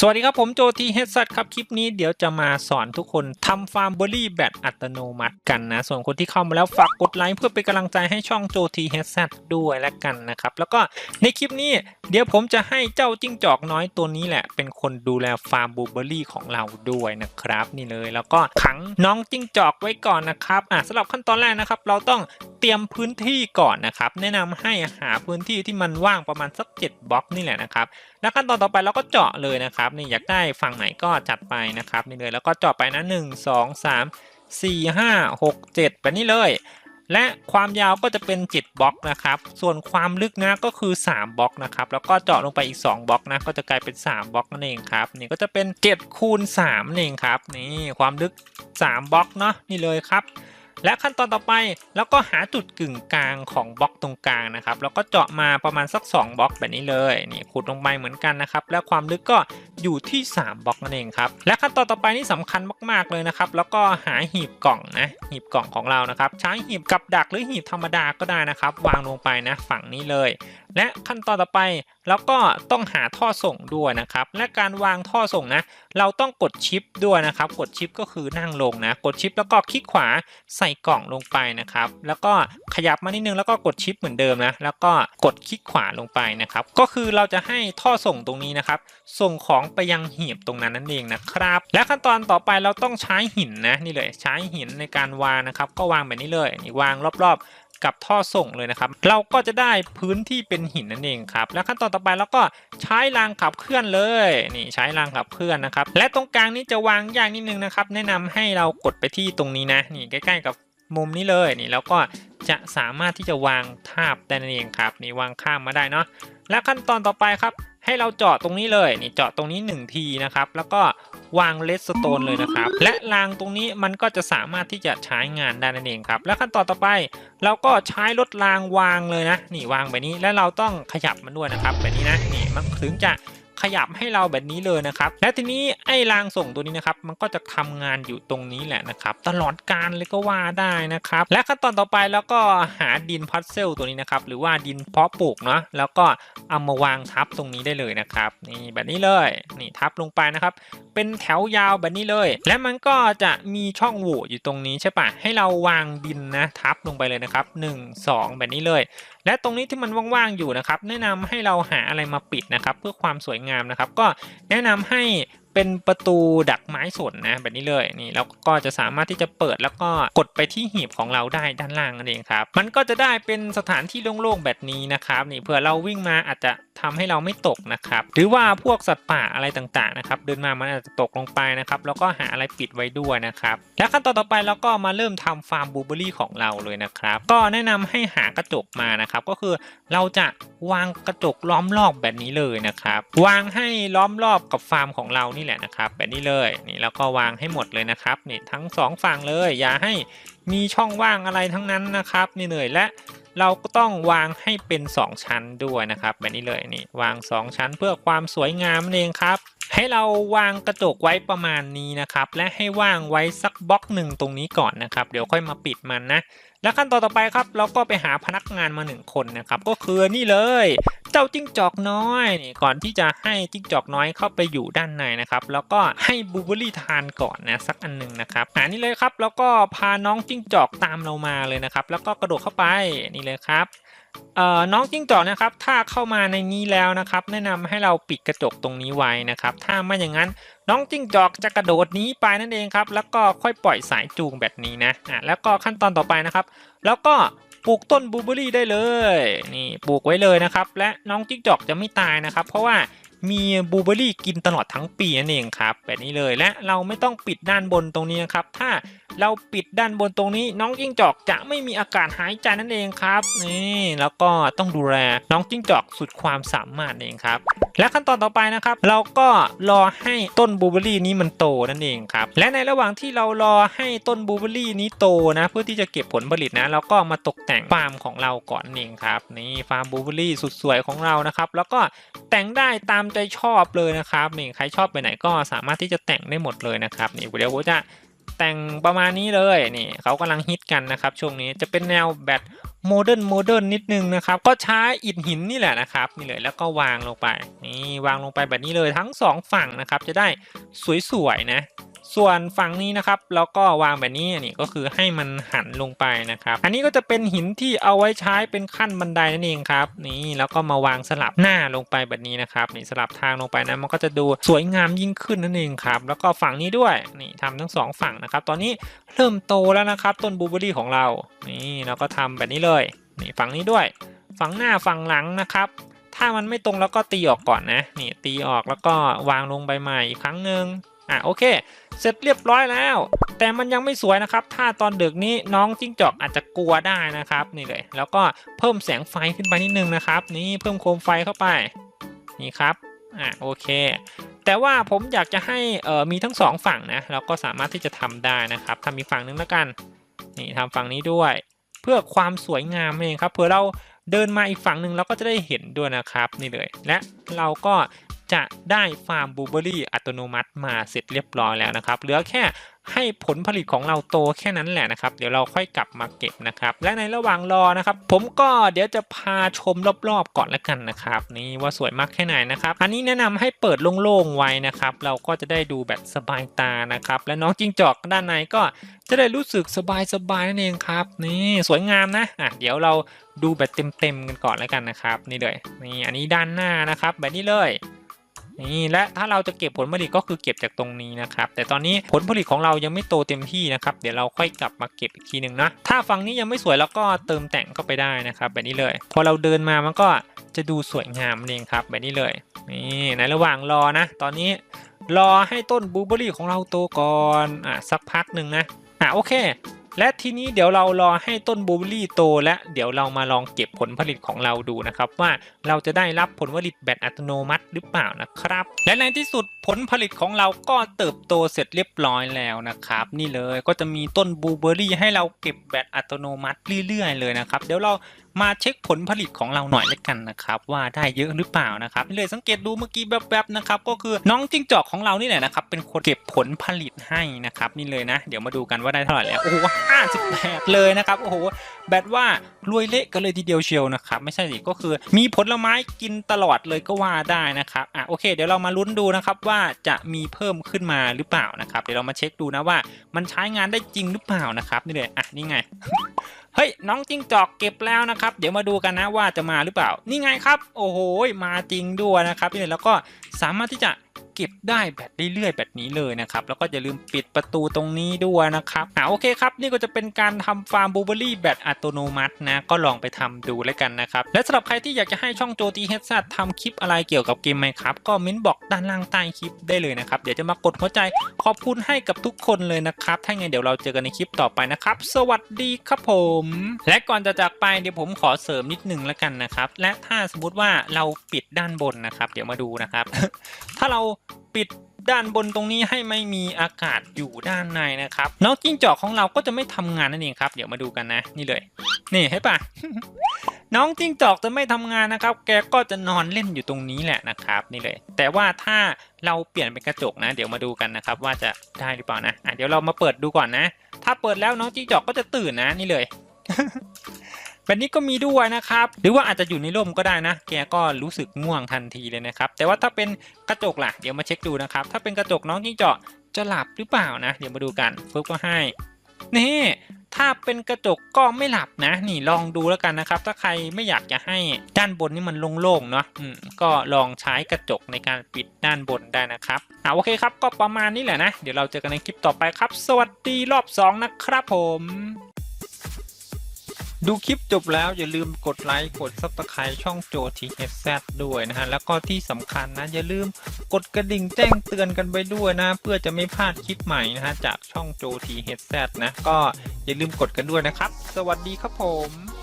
สวัสดีครับ ผมโจทีเฮดซัตครับ คลิปนี้เดี๋ยวจะมาสอนทุกคนทำฟาร์มเบอร์รี่แบบอัตโนมัติกันนะ ส่วนคนที่เข้ามาแล้วฝากกดไลค์เพื่อเป็นกำลังใจให้ช่องโจทีเฮดซัตด้วยแล้วกันนะครับ แล้วก็ในคลิปนี้เดี๋ยวผมจะให้เจ้าจิ้งจอกน้อยตัวนี้แหละ เป็นคนดูแลฟาร์มบูเบอร์รี่ของเราด้วยนะครับ นี่เลยแล้วก็ขังน้องจิ้งจอกไว้ก่อนนะครับอะสำหรับขั้นตอนแรกนะครับ เราต้อง รียมพื้นที่ก่อนนะครับ แนะนำให้หาพื้นที่ที่มันว่างประมาณสัก 7บล็อกนี่แหละนะครับ แล้วขั้นตอนต่อไปเราก็เจาะเลยนะครับ นี่อยากได้ฝั่งไหนก็จัดไปนะครับนี่เลยแล้วก็เจาะไปนะหนึ่งสองสามสี่ห้าหกเจ็ดแบบนี้เลยและความยาวก็จะเป็น7บล็อกนะครับ ส่วนความลึกนะก็คือ 3บล็อกนะครับ แล้วก็เจาะลงไปอีก 2บล็อกนะ ก็จะกลายเป็น 3บล็อกนั่นเองครับ นี่ก็จะเป็น7คูณ3นั่นเองครับ นี่ความลึก 3บล็อกเนาะ นี่เลยครับ และขั้นตอนต่อไปแล้วก็หาจุดกึ่งกลางของบล็อกตรงกลางนะครับแล้วก็เจาะมาประมาณสัก 2บล็อกแบบนี้เลยนี่ขุดลงไปเหมือนกันนะครับและความลึกก็อยู่ที่ 3บล็อกนั่นเองครับและขั้นตอนต่อไปนี่สำคัญมากๆเลยนะครับแล้วก็หาหีบกล่องนะหีบกล่องของเรานะครับใช้หีบกับดักหรือหีบธรรมดาก็ได้นะครับ วางลงไปนะฝั่งนี้เลย และขั้นตอนต่อไป แล้วก็ต้องหาท่อส่งด้วยนะครับ และการวางท่อส่งนะ เราต้องกดชิปด้วยนะครับ กดชิปก็คือนั่งลงนะ กดชิปแล้วก็คลิกขวาใส่กล่องลงไปนะครับ แล้วก็ขยับมานิดนึงแล้วก็กดชิปเหมือนเดิมนะ แล้วก็กดคลิกขวาลงไปนะครับ ก็คือเราจะให้ท่อส่งตรงนี้นะครับ ส่งของไปยังหีบตรงนั้นนั่นเองนะครับ และขั้นตอนต่อไปเราต้องใช้หินนะนี่เลย ใช้หินในการวางนะครับ ก็วางแบบนี้เลยนี่วางรอบๆ กับท่อส่งเลยนะครับ เราก็จะได้พื้นที่เป็นหินนั่นเองครับ และขั้นตอนต่อไปเราก็ใช้รางขับเคลื่อนเลยนี่ใช้รางขับเคลื่อนนะครับ และตรงกลางนี้จะวางยากนิดนึงนะครับ แนะนำให้เรากดไปที่ตรงนี้นะนี่ใกล้ๆกับมุมนี้เลยนี่แล้วก็จะสามารถที่จะวางทาบได้นั่นเองครับ นี่วางข้ามมาได้เนาะและขั้นตอนต่อไปครับ ให้เราเจาะตรงนี้เลยนี่เจาะตรงนี้1ทีนะครับแล้วก็วางเลสโตนเลยนะครับ และรางตรงนี้มันก็จะสามารถที่จะใช้งานได้นั่นเองครับ และขั้นตอนต่อไปเราก็ใช้รถรางวางเลยนะ นี่วางแบบนี้ และเราต้องขยับมันด้วยนะครับแบบนี้นะนี่มันถึงจะ ขยับให้เราแบบนี้เลยนะครับ และทีนี้ไอ้รางส่งตัวนี้นะครับมันก็จะทำงานอยู่ตรงนี้แหละนะครับ ตลอดการเลยก็ว่าได้นะครับ และขั้นตอนต่อไปแล้วก็หาดินพัซเซลตัวนี้นะครับหรือว่าดินเพาะปลูกเนาะแล้วก็เอามาวางทับตรงนี้ได้เลยนะครับนี่แบบนี้เลยนี่ทับลงไปนะครับ เป็นแถวยาวแบบนี้เลย และมันก็จะมีช่องโหว่อยู่ตรงนี้ใช่ปะให้เราวางดินนะทับลงไปเลยนะครับ 1 2 แบบนี้เลย และตรงนี้ที่มันว่างๆอยู่นะครับ แนะนำให้เราหาอะไรมาปิดนะครับ เพื่อความสวยงามนะครับ ก็แนะนำให้เป็นประตูดักไม้สนนะแบบนี้เลยนี่แล้วก็จะสามารถที่จะเปิดแล้วก็กดไปที่หีบของเราได้ด้านล่างนั่นเองครับมันก็จะได้เป็นสถานที่โล่งๆแบบนี้นะครับนี่เผื่อเราวิ่งมาอาจจะ ทำให้เราไม่ตกนะครับ หรือว่าพวกสัตว์ป่าอะไรต่างๆนะครับเดินมามันอาจจะตกลงไปนะครับ แล้วก็หาอะไรปิดไว้ด้วยนะครับ และขั้นตอนต่อไปเราก็มาเริ่มทำฟาร์มบูเบอรี่ของเราเลยนะครับ ก็แนะนำให้หากระจกมานะครับ ก็คือเราจะวางกระจกล้อมรอบแบบนี้เลยนะครับ วางให้ล้อมรอบกับฟาร์มของเรานี่แหละนะครับ แบบนี้เลยนี่แล้วก็วางให้หมดเลยนะครับนี่ทั้งสองฝั่งเลย อย่าให้มีช่องว่างอะไรทั้งนั้นนะครับนี่เลยและ เราก็ต้องวางให้เป็น 2 ชั้นด้วยนะครับแบบนี้เลยนี่วาง 2 ชั้นเพื่อความสวยงามนั่นเองครับ ให้เราวางกระจกไว้ประมาณนี้นะครับ และให้ว่างไว้สักบล็อกหนึ่งตรงนี้ก่อนนะครับ เดี๋ยวค่อยมาปิดมันนะ แล้วขั้นตอนต่อไปครับ เราก็ไปหาพนักงานมาหนึ่งคนนะครับ ก็คือนี่เลยเจ้าจิ้งจอกน้อยนี่ก่อนที่จะให้จิ้งจอกน้อยเข้าไปอยู่ด้านในนะครับ แล้วก็ให้บลูเบอรี่ทานก่อนนะสักอันหนึ่งนะครับอ่านี่เลยครับแล้วก็พาน้องจิ้งจอกตามเรามาเลยนะครับ แล้วก็กระโดดเข้าไปนี่เลยครับเอ่อน้องจิ้งจอกนะครับ ถ้าเข้ามาในนี้แล้วนะครับ แนะนำให้เราปิดกระจกตรงนี้ไว้นะครับ ถ้าไม่อย่างนั้นน้องจิ้งจอกจะกระโดดหนี้ไปนั่นเองครับ แล้วก็ค่อยปล่อยสายจูงแบบนี้นะอะแล้วก็ขั้นตอนต่อไปนะครับ แล้วก็ ปลูกต้นบูเบอรี่ได้เลยนี่ปลูกไว้เลยนะครับ และน้องจิ๊กจอกจะไม่ตายนะครับ เพราะว่ามีบูเบอรี่กินตลอดทั้งปีนั่นเองครับแบบนี้เลยและเราไม่ต้องปิดด้านบนตรงนี้นะครับถ้า เราปิดด้านบนตรงนี้น้องจิ้งจอกจะไม่มีอากาศหายใจนั่นเองครับนี่แล้วก็ต้องดูแลน้องจิ้งจอกสุดความสามารถเองครับ และขั้นตอนต่อไปนะครับ เราก็รอให้ต้นบูเบอรี่นี้มันโตนั่นเองครับและในระหว่างที่เรารอให้ต้นบูเบอรี่นี้โตนะเพื่อที่จะเก็บผลผลิตนะเราก็มาตกแต่งฟาร์มของเราก่อนนั่นเองครับนี่ฟาร์มบูเบอรี่สุดสวยของเรานะครับแล้วก็แต่งได้ตามใจชอบเลยนะครับนี่ใครชอบไปไหนก็สามารถที่จะแต่งได้หมดเลยนะครับนี่เดี๋ยวผมจะ แต่งประมาณนี้เลยนี่เขากำลังฮิตกันนะครับช่วงนี้จะเป็นแนวแบบโมเดิร์นโมเดิร์นนิดนึงนะครับก็ใช้อิฐหินนี่แหละนะครับนี่เลยแล้วก็วางลงไปนี่วางลงไปแบบนี้เลยทั้งสองฝั่งนะครับจะได้สวยๆนะ ส่วนฝั่งนี้นะครับแล้วก็วางแบบนี้นี่ก็คือให้มันหันลงไปนะครับ อันนี้ก็จะเป็นหินที่เอาไว้ใช้เป็นขั้นบันไดนั่นเองครับ นี่แล้วก็มาวางสลับหน้าลงไปแบบนี้นะครับนี่สลับทางลงไปนะมันก็จะดูสวยงามยิ่งขึ้นนั่นเองครับแล้วก็ฝั่งนี้ด้วยนี่ทำทั้งสองฝั่งนะครับ ตอนนี้เริ่มโตแล้วนะครับ ต้นบลูเบอรี่ของเรานี่เราก็ทำแบบนี้เลยนี่ฝั่งนี้ด้วย ฝั่งหน้าฝั่งหลังนะครับถ้ามันไม่ตรงแล้วก็ตีออกก่อนนะนี่ตีออกแล้วก็วางลงใบใหม่อีกครั้งหนึ่ง อะโอเค เสร็จเรียบร้อยแล้ว แต่มันยังไม่สวยนะครับ ถ้าตอนดึกนี้น้องจิ้งจอกอาจจะกลัวได้นะครับนี่เลย แล้วก็เพิ่มแสงไฟขึ้นไปนิดนึงนะครับ นี่เพิ่มโคมไฟเข้าไปนี่ครับอะโอเค แต่ว่าผมอยากจะให้เอ่อมีทั้งสองฝั่งนะเราก็สามารถที่จะทำได้นะครับทำอีกฝั่งนึงแล้วกันนี่ทำฝั่งนี้ด้วย เพื่อความสวยงามเองครับเผื่อเราเดินมาอีกฝั่งหนึ่งเราก็จะได้เห็นด้วยนะครับนี่เลย และเราก็ จะได้ฟาร์มบลูเบอรี่อัตโนมัติมาเสร็จเรียบร้อยแล้วนะครับเหลือแค่ให้ผลผลิตของเราโตแค่นั้นแหละนะครับ เดี๋ยวเราค่อยกลับมาเก็บนะครับ และในระหว่างรอนะครับ ผมก็เดี๋ยวจะพาชมรอบๆก่อนแล้วกันนะครับ นี่ว่าสวยมากแค่ไหนนะครับ อันนี้แนะนำให้เปิดโล่งๆไว้นะครับ เราก็จะได้ดูแบบสบายตานะครับ และน้องจิ้งจอกด้านในก็จะได้รู้สึกสบายๆนั่นเองครับ นี่สวยงามนะอะเดี๋ยวเราดูแบบเต็มๆกันก่อนแล้วกันนะครับ นี่เลยนี่อันนี้ด้านหน้านะครับ แบบนี้เลย นี่และถ้าเราจะเก็บผลผลิตก็คือเก็บจากตรงนี้นะครับ แต่ตอนนี้ผลผลิตของเรายังไม่โตเต็มที่นะครับ เดี๋ยวเราค่อยกลับมาเก็บอีกทีหนึ่งนะ ถ้าฝั่งนี้ยังไม่สวยเราก็เติมแต่งเข้าไปได้นะครับ แบบนี้เลย พอเราเดินมามันก็จะดูสวยงามเองครับ แบบนี้เลยนี่ในระหว่างรอนะ ตอนนี้รอให้ต้นบลูเบอร์รี่ของเราโตก่อนอะสักพักหนึ่งนะอะโอเค และทีนี้เดี๋ยวเรารอให้ต้นบลูเบอร์รี่โต และเดี๋ยวเรามาลองเก็บผลผลิตของเราดูนะครับ ว่าเราจะได้รับผลผลิตแบบอัตโนมัติหรือเปล่านะครับ และในที่สุด ผลผลิตของเราก็เติบโตเสร็จเรียบร้อยแล้วนะครับ นี่เลยก็จะมีต้นบลูเบอร์รี่ให้เราเก็บแบบอัตโนมัติเรื่อยๆเลยนะครับ เดี๋ยวเรามาเช็คผลผลิตของเราหน่อยแล้วกันนะครับ ว่าได้เยอะหรือเปล่านะครับนี่เลยสังเกตดูเมื่อกี้แวบๆนะครับก็คือน้องจิ้งจอกของเรานี่แหละนะครับ เป็นคนเก็บผลผลิตให้นะครับ นี่เลยนะ เดี๋ยวมาดูกันว่าได้เท่าไหร่แล้วโอ้โหห้าสิบแปดเลยนะครับโอ้โหแบบว่า รวยเละกันเลยทีเดียวเชียวนะครับไม่ใช่สิก็คือ มีผลไม้กินตลอดเลยก็ว่าได้นะครับอะโอเค เดี๋ยวเรามาลุ้นดูนะครับว่าจะมีเพิ่มขึ้นมาหรือเปล่านะครับเดี๋ยวเรามาเช็คดูนะว่ามันใช้งานได้จริงหรือเปล่านะครับนี่เลยอะนี่ไงเฮ้ยน้องจิ้งจอกเก็บแล้วนะครับ เดี๋ยวมาดูกันนะว่าจะมาหรือเปล่า นี่ไงครับ โอ้โหมาจริงด้วยนะครับนี่เลยแล้วก็สามารถที่จะ เก็บได้แบบเรื่อยๆ แบบนี้เลยนะครับ แล้วก็อย่าลืมปิดประตูตรงนี้ด้วยนะครับอ่าโอเคครับ นี่ก็จะเป็นการทำฟาร์มบลูเบอรี่แบบอัตโนมัตินะก็ลองไปทำดูแล้วกันนะครับ และสำหรับใครที่อยากจะให้ช่องโจตีเฮดซัทำคลิปอะไรเกี่ยวกับเกมไหมครับก็เม้นบอกด้านล่างใต้คลิปได้เลยนะครับเดี๋ยวจะมากดหัวใจขอบคุณให้กับทุกคนเลยนะครับถ้าไงเดี๋ยวเราเจอกันในคลิปต่อไปนะครับ สวัสดีครับผม และก่อนจะจากไปเดี๋ยวผมขอเสริมนิดนึงแล้วกันนะครับและถ้าสมมติว่าเราปิดด้านบนนะครับ เดี๋ยวมาดูนะครับาเราปิดด้านบนตรงนี้ให้ไม่มีอากาศอยู่ด้านในนะครับน้องจิ้งจอกของเราก็จะไม่ทำงานนั่นเองครับ เดี๋ยวมาดูกันนะ นี่เลย นี่เห็นปะน้องจิ้งจอกจะไม่ทำงานนะครับ แกก็จะนอนเล่นอยู่ตรงนี้แหละนะครับ นี่เลย แต่ว่าถ้าเราเปลี่ยนเป็นกระจกนะ เดี๋ยวมาดูกันนะครับ ว่าจะได้หรือเปล่านะอะเดี๋ยวเรามาเปิดดูก่อนนะ ถ้าเปิดแล้วน้องจิ้งจอกก็จะตื่นนะ นี่เลย แบบนี้ก็มีด้วยนะครับหรือว่าอาจจะอยู่ในร่มก็ได้นะ แกก็รู้สึกง่วงทันทีเลยนะครับแต่ว่าถ้าเป็นกระจกล่ะเดี๋ยวมาเช็คดูนะครับถ้าเป็นกระจกน้องจิ้งจอกจะหลับหรือเปล่านะ เดี๋ยวมาดูกันฟึบก็ให้นี่ถ้าเป็นกระจกก็ไม่หลับนะ นี่ลองดูแล้วกันนะครับ ถ้าใครไม่อยากจะให้ด้านบนนี่มันโล่งๆเนาะอืมก็ลองใช้กระจกในการปิดด้านบนได้นะครับอ่าโอเคครับ ก็ประมาณนี้แหละนะ เดี๋ยวเราเจอกันในคลิปต่อไปครับ สวัสดีรอบสองนะครับผม ดูคลิปจบแล้วอย่าลืมกดไลค์กดซับสไคร b ์ช่องโจทีเอซด้วยนะฮะ แล้วก็ที่สำคัญนะ อย่าลืมกดกระดิ่งแจ้งเตือนกันไปด้วยนะ เพื่อจะไม่พลาดคลิปใหม่นะฮะ จากช่องโจทีเฮดแซนะ ก็อย่าลืมกดกันด้วยนะครับ สวัสดีครับผม